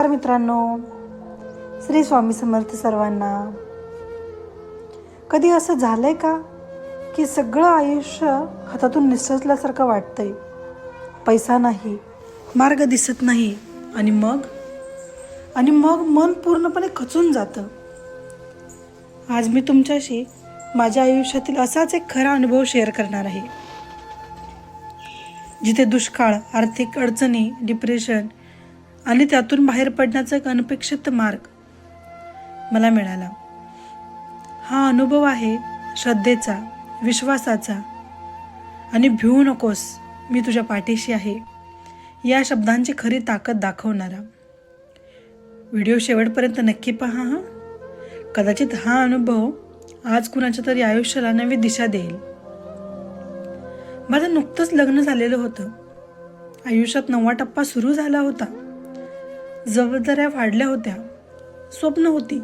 नमस्कार मित्रांनो श्री स्वामी समर्थ सर्वांना. कधी असं झालंय का की सगळं आयुष्य हातातून निसटल्यासारखं वाटतंय? पैसा नाही मार्ग दिसत नाही आणि मग? आणि मग मन पूर्णपणे खचून जातं. आज मी तुमच्याशी माझ्या आयुष्यातील असाच एक खरा अनुभव शेअर करणार आहे. जिथे दुष्काळ आर्थिक अडचणी डिप्रेशन आणि त्यातून बाहेर पडण्याचा एक अनपेक्षित मार्ग मला मिळाला. हा अनुभव आहे श्रद्धेचा विश्वासाचा. आणि भिवू नकोस मी तुझ्या पाठीशी आहे. या शब्दांची खरी ताकद दाखवणारा. व्हिडिओ शेवटपर्यंत नक्की पहा हा. कदाचित हा अनुभव आज कुणाच्या तरी आयुष्याला नवी दिशा देईल. माझं नुकतंच लग्न झालेलं होतं. आयुष्यात नवा टप्पा सुरू झाला होता. जबाबदाऱ्या वाढल्या होत्या. स्वप्न होती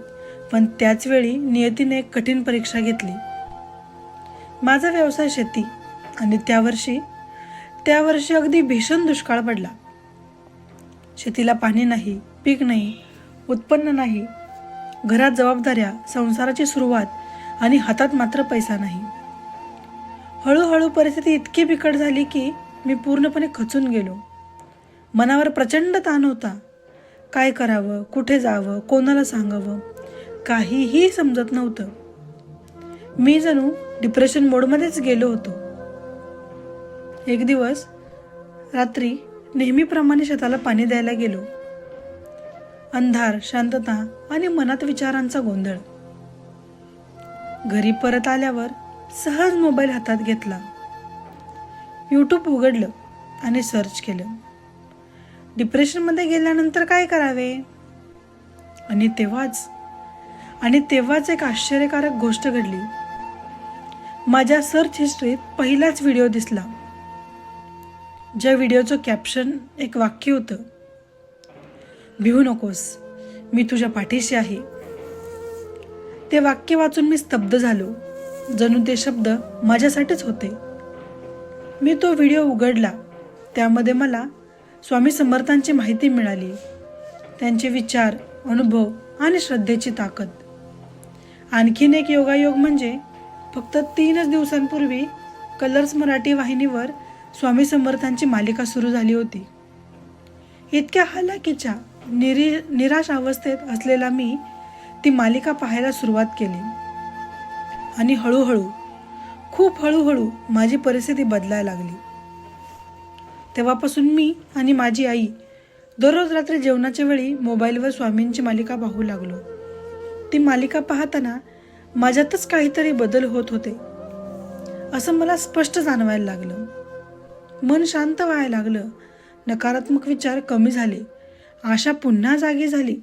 पण त्याचवेळी नियतीने एक कठीण परीक्षा घेतली. माझा व्यवसाय शेती आणि त्या वर्षी त्या वर्षी अगदी भीषण दुष्काळ पडला. शेतीला पाणी नाही पीक नाही उत्पन्न नाही घरात जबाबदाऱ्या संसाराची सुरुवात आणि हातात मात्र पैसा नाही. हळूहळू परिस्थिती इतकी बिकट झाली की मी पूर्णपणे खचून गेलो. मनावर प्रचंड ताण होता. काय करावं कुठे जावं कोणाला सांगावं काहीही समजत नव्हतं. मी जणू डिप्रेशन मोडमध्येच गेलो होतो. एक दिवस रात्री नेहमीप्रमाणे शेताला पाणी द्यायला गेलो. अंधार शांतता आणि मनात विचारांचा गोंधळ. घरी परत आल्यावर सहज मोबाईल हातात घेतला. यूट्यूब उघडलं आणि सर्च केलं. डिप्रेशनमध्ये गेल्यानंतर काय करावे? आणि तेव्हाच आणि तेव्हाच एक आश्चर्यकारक गोष्ट घडली. माझ्या सर्च हिस्ट्रीत पहिलाच व्हिडिओ दिसला. ज्या व्हिडिओचं कॅप्शन एक वाक्य होतं. भिवू नकोस मी तुझ्या पाठीशी आहे. ते वाक्य वाचून मी स्तब्ध झालो. जणू ते शब्द माझ्यासाठीच होते. मी तो व्हिडिओ उघडला. त्यामध्ये मला स्वामी समर्थांची माहिती मिळाली. त्यांचे विचार अनुभव आणि श्रद्धेची ताकद. आणखीन एक योगायोग म्हणजे फक्त तीनच दिवसांपूर्वी कलर्स मराठी वाहिनीवर स्वामी समर्थांची मालिका सुरू झाली होती. इतक्या हलाखीच्या निरी निराश अवस्थेत असलेला मी ती मालिका पाहायला सुरुवात केली. आणि हळूहळू खूप हळूहळू माझी परिस्थिती बदलायला लागली. तेव्हापासून मी आणि माझी आई दररोज रात्री जेवणाच्या वेळी मोबाईलवर स्वामींची मालिका पाहू लागलो. ती मालिका पाहताना माझ्यातच काहीतरी बदल होत होते असं मला स्पष्ट जाणवायला लागलं. मन शांत व्हायला लागलं. नकारात्मक विचार कमी झाले. आशा पुन्हा जागी झाली.